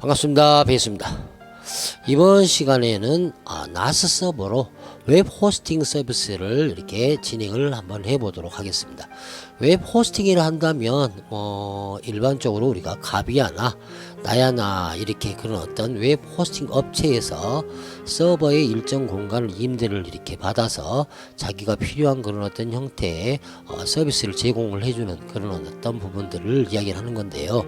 반갑습니다. 베이스입니다. 이번 시간에는 아, 나스 서버로 웹 호스팅 서비스를 이렇게 진행을 한번 해보도록 하겠습니다. 웹 호스팅을 한다면 뭐 일반적으로 우리가 가비아나 나야나 이렇게 그런 어떤 웹 호스팅 업체에서 서버의 일정 공간을 임대를 이렇게 받아서 자기가 필요한 그런 어떤 형태의 어, 서비스를 제공을 해주는 그런 어떤 부분들을 이야기하는 건데요.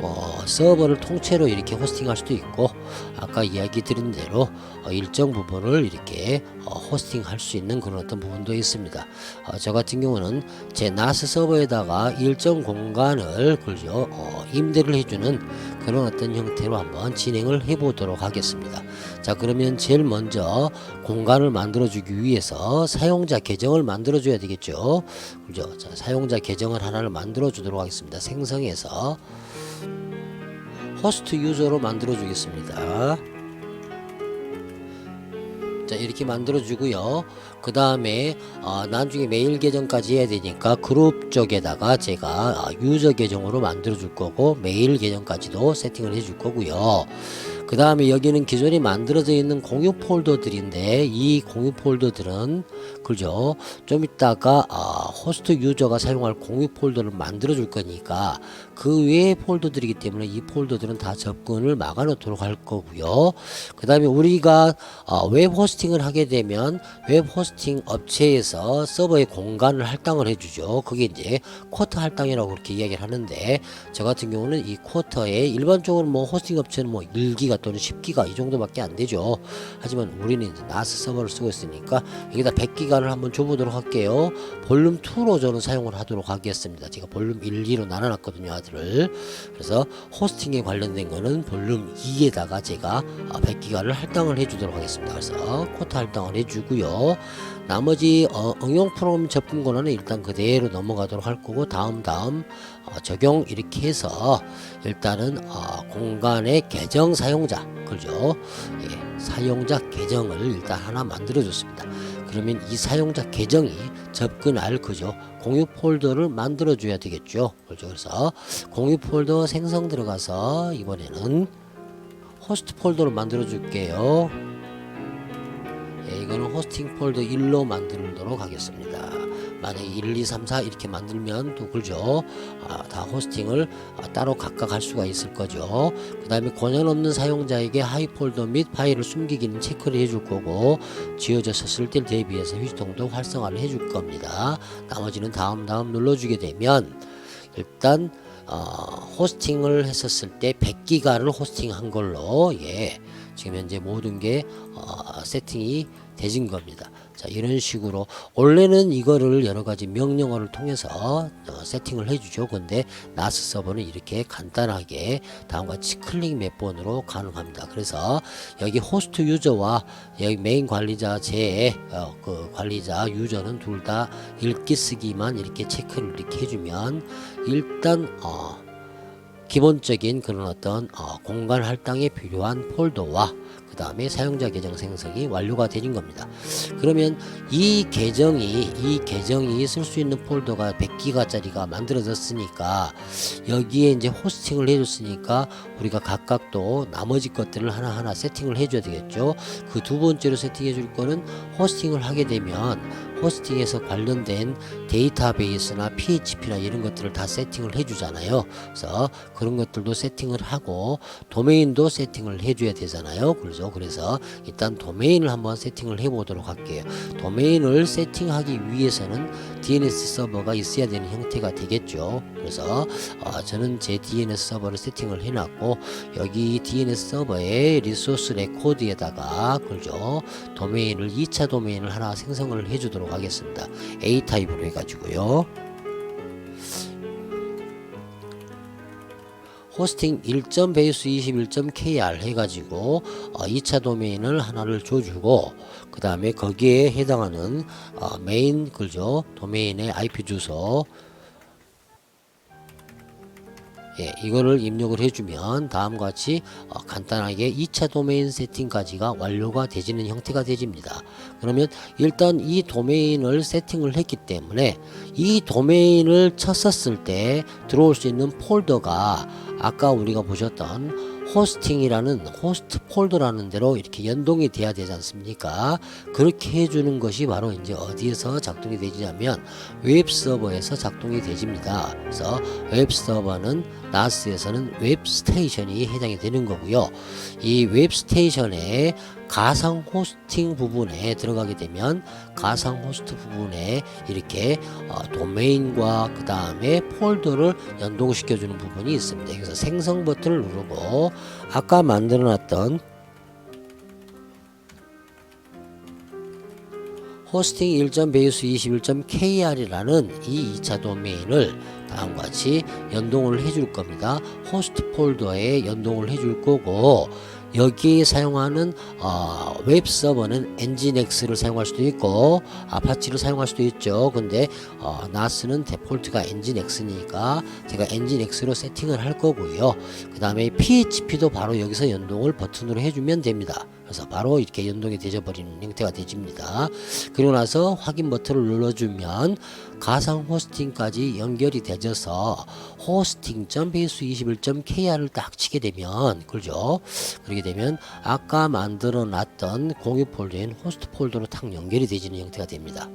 뭐 서버를 통째로 이렇게 호스팅할 수도 있고 아까 이야기 드린 대로 어, 일정 부분을 이렇게 어, 호스팅할 수 있는 그런 어떤 부분도 있습니다. 어, 저 같은 경우는 제 나스 서버에다가 일정 공간을 그죠 어, 임대를 해주는 그런 어떤 형태로 한번 진행을 해보도록 하겠습니다. 자 그러면 제일 먼저 공간을 만들어주기 위해서 사용자 계정을 만들어줘야 되겠죠. 그죠? 자 사용자 계정을 하나를 만들어주도록 하겠습니다. 생성해서 호스트 유저로 만들어 주겠습니다. 자 이렇게 만들어 주고요. 그 다음에 어, 나중에 메일 계정까지 해야 되니까 그룹 쪽에다가 제가 어, 유저 계정으로 만들어 줄 거고 메일 계정까지도 세팅을 해 줄 거고요. 그 다음에 여기는 기존에 만들어져 있는 공유 폴더들인데 이 공유 폴더들은 그죠 좀 이따가 아, 호스트 유저가 사용할 공유 폴더를 만들어 줄 거니까 그 외의 폴더들이기 때문에 이 폴더들은 다 접근을 막아 놓도록 할 거고요 그 다음에 우리가 어, 웹 호스팅을 하게 되면 웹 호스팅 업체에서 서버의 공간을 할당을 해주죠 그게 이제 쿼터 할당이라고 그렇게 이야기를 하는데 저 같은 경우는 이 쿼터에 일반적으로 뭐 호스팅 업체는 뭐 1기가 또는 10기가 이 정도밖에 안 되죠. 하지만 우리는 이제 나스 서버를 쓰고 있으니까 여기다 100기가를 한번 줘보도록 할게요. 볼륨 2로 저는 사용을 하도록 하겠습니다. 제가 볼륨 1, 2로 나눠놨거든요, 아 들을. 그래서 호스팅에 관련된 거는 볼륨 2에다가 제가 100기가를 할당을 해주도록 하겠습니다. 그래서 쿼터 할당을 해주고요. 나머지 어, 응용 프로그램 접근 권한은 일단 그대로 넘어가도록 할 거고 다음 다음 어, 적용 이렇게 해서 일단은 어, 공간의 계정 사용자 그죠? 예, 사용자 계정을 일단 하나 만들어 줬습니다. 그러면 이 사용자 계정이 접근할 그죠? 공유 폴더를 만들어 줘야 되겠죠. 그죠? 그래서 공유 폴더 생성 들어가서 이번에는 호스트 폴더를 만들어 줄게요. 예, 이거는 호스팅 폴더 1로 만들도록 하겠습니다. 만약에 1, 2, 3, 4 이렇게 만들면 또 그죠? 아, 다 호스팅을 아, 따로 각각 할 수가 있을 거죠. 그 다음에 권한 없는 사용자에게 하이 폴더 및 파일을 숨기기는 체크를 해줄 거고 지어졌을 때 대비해서 휴지통도 활성화를 해줄 겁니다. 나머지는 다음 다음 눌러주게 되면 일단 어, 호스팅을 했었을 때 100기가를 호스팅한 걸로 예 지금 현재 모든 게 어, 세팅이 되진 겁니다. 자 이런 식으로 원래는 이거를 여러 가지 명령어를 통해서 어, 세팅을 해주죠. 근데 나스 서버는 이렇게 간단하게 다음과 같이 클릭 몇 번으로 가능합니다. 그래서 여기 호스트 유저와 여기 메인 관리자 제 어, 그 관리자 유저는 둘 다 읽기 쓰기만 이렇게 체크를 이렇게 해주면 일단 어, 기본적인 그런 어떤 어, 공간 할당에 필요한 폴더와 그 다음에 사용자 계정 생성이 완료가 되는 겁니다. 그러면 이 계정이 이 계정이 쓸 수 있는 폴더가 100기가짜리가 만들어졌으니까 여기에 이제 호스팅을 해줬으니까 우리가 각각 또 나머지 것들을 하나하나 세팅을 해줘야 되겠죠. 그 두 번째로 세팅해 줄 거는 호스팅을 하게 되면 호스팅에서 관련된 데이터베이스나 PHP나 이런 것들을 다 세팅을 해주잖아요. 그래서 그런 것들도 세팅을 하고 도메인도 세팅을 해줘야 되잖아요. 그렇죠? 그래서 일단 도메인을 한번 세팅을 해보도록 할게요. 도메인을 세팅하기 위해서는 DNS 서버가 있어야 되는 형태가 되겠죠. 그래서 어, 저는 제 DNS 서버를 세팅을 해놨고 여기 DNS 서버의 리소스 레코드에다가 그죠 도메인을 2차 도메인을 하나 생성을 해주도록 하겠습니다. A 타입으로 해가지고요. 호스팅 1점 베이스 21.kr 해가지고 어, 2차 도메인을 하나를 줘주고 그 다음에 거기에 해당하는 어, 메인 그죠 도메인의 IP 주소 예, 이거를 입력을 해주면 다음과 같이 어, 간단하게 2차 도메인 세팅까지가 완료가 되지는 형태가 되집니다. 그러면 일단 이 도메인을 세팅을 했기 때문에 이 도메인을 쳤었을 때 들어올 수 있는 폴더가 아까 우리가 보셨던 호스팅이라는 호스트 폴더라는 대로 이렇게 연동이 돼야 되지 않습니까? 그렇게 해주는 것이 바로 이제 어디에서 작동이 되지냐면 웹 서버에서 작동이 되집니다. 그래서 웹 서버는 나스에서는 웹 스테이션이 해당이 되는 거고요. 이 웹 스테이션에 가상 호스팅 부분에 들어가게 되면 가상 호스트 부분에 이렇게 어, 도메인과 그 다음에 폴더를 연동시켜 주는 부분이 있습니다. 여기서 생성 버튼을 누르고 아까 만들어 놨던 호스팅 1.베이스 21.kr이라는 이 2차 도메인을 다음과 같이 연동을 해줄 겁니다. 호스트 폴더에 연동을 해줄 거고 여기에 사용하는 어, 웹 서버는 엔진엑스를 사용할 수도 있고 아파치를 사용할 수도 있죠. 근데 어, 나스는 데폴트가 엔진엑스니까 제가 엔진엑스로 세팅을 할 거고요. 그 다음에 PHP도 바로 여기서 연동을 버튼으로 해주면 됩니다. 그래서 바로 이렇게 연동이 되어버리는 형태가 되집니다. 그리고 나서 확인 버튼을 눌러주면 가상 호스팅까지 연결이 되져서 호스팅.base21.kr을 딱 치게 되면 그죠? 그렇게 되면 아까 만들어 놨던 공유 폴더인 호스트 폴더로 딱 연결이 되지는 형태가 됩니다.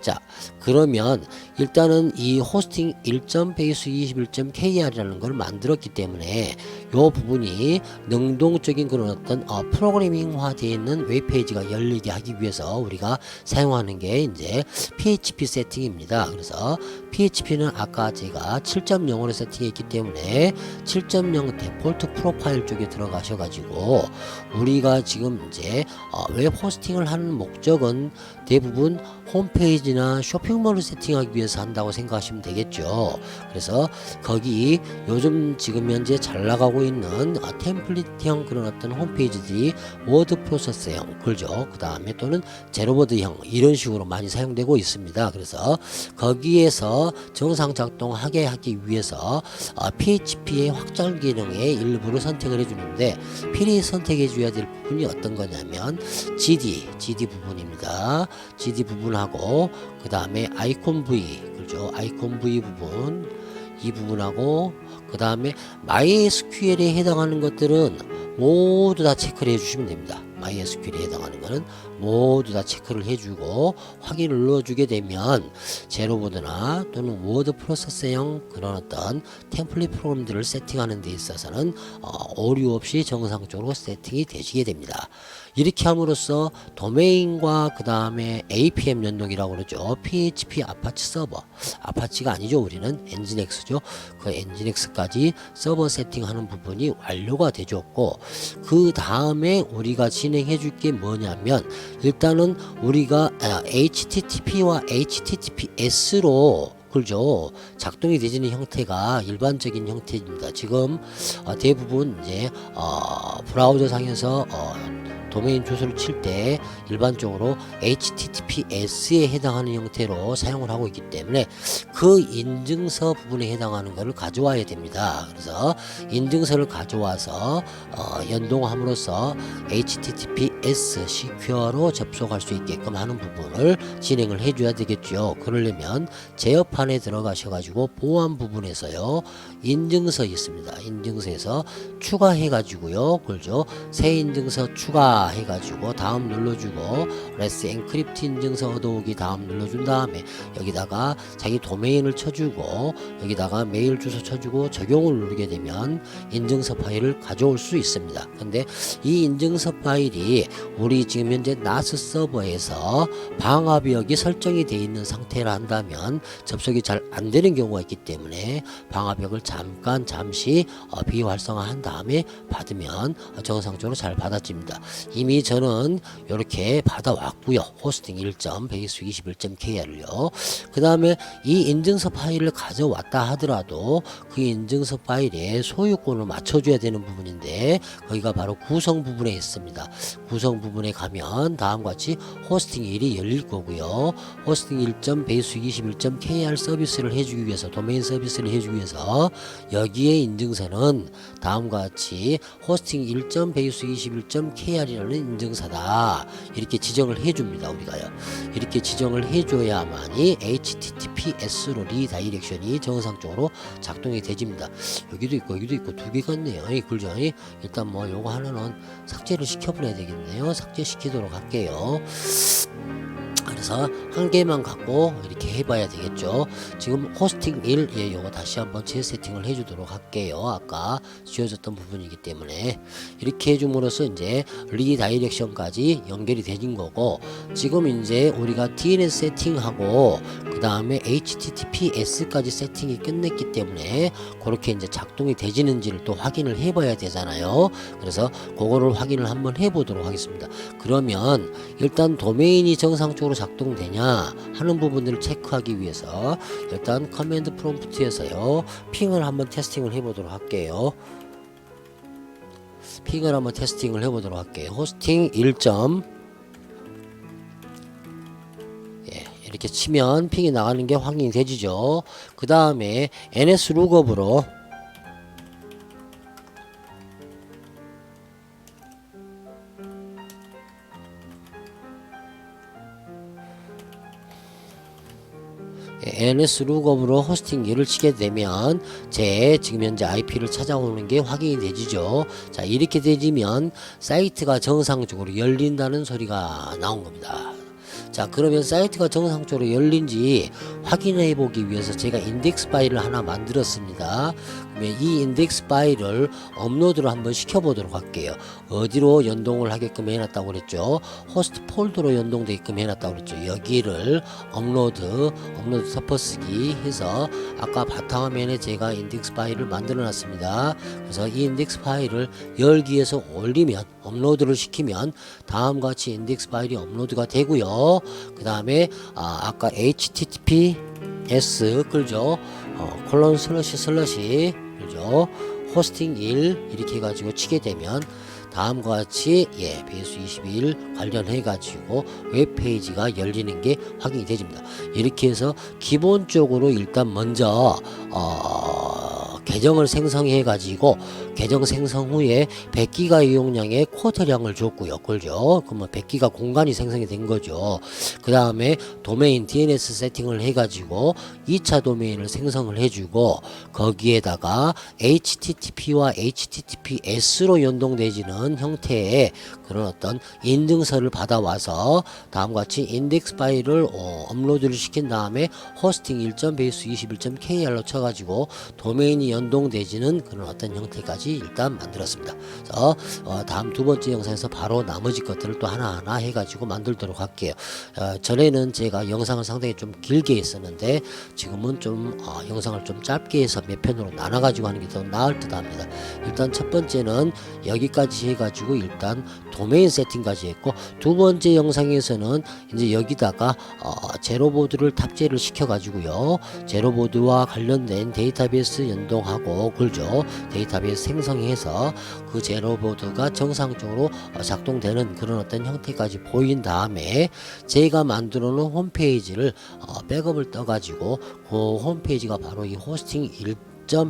자 그러면 일단은 이 호스팅 1.base21.kr이라는 걸 만들었기 때문에 요 부분이 능동적인 그런 어떤 어, 프로그래밍화 되어 있는 웹페이지가 열리게 하기 위해서 우리가 사용하는 게 이제 PHP 세팅입니다. 그래서 PHP는 아까 제가 7.0으로 세팅했기 때문에 7.0 데폴트 프로파일 쪽에 들어가셔가지고 우리가 지금 이제 어, 웹 호스팅을 하는 목적은 대부분 홈페이지나 쇼핑몰을 세팅하기 위해서 한다고 생각하시면 되겠죠. 그래서 거기 요즘 지금 현재 잘 나가고 있는 어, 템플릿형 그런 어떤 홈페이지들이 워드 프로세서형 그죠. 그 다음에 또는 제로보드형 이런 식으로 많이 사용되고 있습니다. 그래서 거기에서 정상 작동하게 하기 위해서 어, PHP의 확장 기능의 일부를 선택을 해주는데 필히 선택해 줘야 될 부분이 어떤 거냐면 GD, GD 부분입니다. GD 부분하고 그 다음에 아이콘 V 그죠 아이콘 V 부분 이 부분하고 그 다음에 MySQL에 해당하는 것들은 모두 다 체크를 해주시면 됩니다. MySQL에 해당하는 것은 모두 다 체크를 해주고 확인을 눌러주게 되면 제로보드나 또는 워드 프로세서형 그런 어떤 템플릿 프로그램들을 세팅하는 데 있어서는 어, 오류 없이 정상적으로 세팅이 되시게 됩니다. 이렇게 함으로써 도메인과 그 다음에 APM 연동이라고 그러죠. PHP 아파치 서버. 아파치가 아니죠. 우리는 엔진엑스죠. 그 엔진엑스까지 서버 세팅하는 부분이 완료가 되졌고 그 다음에 우리가 진행해 줄 게 뭐냐면 일단은 우리가 아, HTTP와 HTTPS로 그죠 작동이 되지는 형태가 일반적인 형태입니다. 지금 어, 대부분 이제 어, 브라우저 상에서 어, 도메인 주소를 칠 때 일반적으로 HTTPS에 해당하는 형태로 사용을 하고 있기 때문에 그 인증서 부분에 해당하는 것을 가져와야 됩니다. 그래서 인증서를 가져와서 어, 연동함으로써 HTTPS 시큐어로 접속할 수 있게끔 하는 부분을 진행을 해줘야 되겠죠. 그러려면 제어판에 들어가셔가지고 보안 부분에서요 인증서 있습니다. 인증서에서 추가해가지고요, 그죠? 새 인증서 추가해가지고 다음 눌러주고 레스 엔크립트 인증서 얻어오기 다음 눌러준 다음에 여기다가 자기 도메인을 쳐주고 여기다가 메일 주소 쳐주고 적용을 누르게 되면 인증서 파일을 가져올 수 있습니다. 근데 이 인증서 파일이 우리 지금 현재 나스 서버에서 방화벽이 설정이 되어 있는 상태라 한다면 접속이 잘 안 되는 경우가 있기 때문에 방화벽을 잠깐 잠시 어, 비활성화한 다음에 받으면 어, 정상적으로 잘 받아집니다. 이미 저는 이렇게 받아왔고요. 호스팅 1점 베이스 21.kr을요. 그 다음에 이 인증서 파일을 가져왔다 하더라도 그 인증서 파일에 소유권을 맞춰줘야 되는 부분인데 거기가 바로 구성 부분에 있습니다. 구성 부분에 가면 다음과 같이 호스팅 1이 열릴 거고요. 호스팅 1점 베이스 21점 KR 서비스를 해주기 위해서 도메인 서비스를 해주기 위해서 여기에 인증서는 다음과 같이 호스팅 1점 베이스 21점 KR이라는 인증사다. 이렇게 지정을 해줍니다 우리가요. 이렇게 지정을 해줘야만이 HTTPS로 리다이렉션이 정상적으로 작동이 되집니다. 여기도 있고 여기도 있고 두 개가 있네요. 이이 일단 뭐 요거 하나는 삭제를 시켜버려야 되겠네 요 삭제시키도록 할게요 그래서 한 개만 갖고 이렇게 해봐야 되겠죠. 지금 호스팅 1, 예, 요거 다시 한번 재세팅을 해주도록 할게요. 아까 지워졌던 부분이기 때문에 이렇게 해줌으로써 이제 리다이렉션까지 연결이 되진 거고 지금 이제 우리가 DNS 세팅하고 그 다음에 HTTPS까지 세팅이 끝냈기 때문에 그렇게 이제 작동이 되지는지를 또 확인을 해봐야 되잖아요. 그래서 그거를 확인을 한번 해보도록 하겠습니다. 그러면 일단 도메인이 정상적으로 작 동되냐 하는 부분들을 체크하기 위해서 일단 커맨드 프롬프트에서요 핑을 한번 테스팅을 해보도록 할게요. 핑을 한번 테스팅을 해보도록 할게요. 호스팅 1점 예, 이렇게 치면 핑이 나가는 게 확인이 되지죠. 그 다음에 ns 룩업으로 NS 룩업으로 호스팅 일을 치게 되면 제 지금 현재 IP를 찾아오는 게 확인이 되지죠. 자 이렇게 되지면 사이트가 정상적으로 열린다는 소리가 나온 겁니다. 자 그러면 사이트가 정상적으로 열린지 확인해 보기 위해서 제가 인덱스 파일을 하나 만들었습니다. 그러면 이 인덱스 파일을 업로드를 한번 시켜보도록 할게요. 어디로 연동을 하게끔 해놨다고 그랬죠? 호스트 폴더로 연동되게끔 해놨다고 그랬죠? 여기를 업로드, 업로드 서퍼스기 해서 아까 바탕화면에 제가 인덱스 파일을 만들어 놨습니다. 그래서 이 인덱스 파일을 열기 위해서 올리면 업로드를 시키면 다음과 같이 인덱스 파일이 업로드가 되고요. 그 다음에 아, 아까 HTTPS 끌죠? 어, 콜론 슬러시 슬러시 그죠? 호스팅 1 이렇게 해가지고 치게 되면 다음과 같이 예 베이스 21 관련해 가지고 웹페이지가 열리는 게 확인이 되집니다. 이렇게 해서 기본적으로 일단 먼저 어, 계정을 생성해 가지고 계정 생성 후에 100기가 이용량의 쿼터량을 줬고요. 그죠? 그러면 100기가 공간이 생성이 된 거죠. 그 다음에 도메인 DNS 세팅을 해가지고 2차 도메인을 생성을 해주고 거기에다가 HTTP와 HTTPS로 연동되지는 형태의 그런 어떤 인증서를 받아와서 다음과 같이 인덱스 파일을 어, 업로드를 시킨 다음에 호스팅 1점 베이스 21.kr로 쳐가지고 도메인이 연동되지는 그런 어떤 형태까지 일단 만들었습니다. 그래서 어, 다음 두 번째 영상에서 바로 나머지 것들을 또 하나하나 해가지고 만들도록 할게요. 어, 전에는 제가 영상을 상당히 좀 길게 했었는데 지금은 좀 어, 영상을 좀 짧게 해서 몇 편으로 나눠가지고 하는 게 더 나을 듯 합니다. 일단 첫 번째는 여기까지 해가지고 일단 도메인 세팅까지 했고 두 번째 영상에서는 이제 여기다가 어, 제로보드를 탑재를 시켜가지고요. 제로보드와 관련된 데이터베이스 연동하고 그죠 데이터베이스 생 성해서 그 제로보드가 정상적으로 어, 작동되는 그런 어떤 형태까지 보인 다음에 제가 만들어 놓은 홈페이지를 어, 백업을 떠 가지고 그 홈페이지가 바로 이 호스팅 1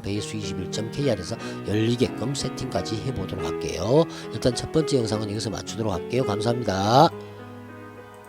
베이스 21.kr에서 열리게끔 세팅까지 해보도록 할게요. 일단 첫 번째 영상은 여기서 마치도록 할게요. 감사합니다.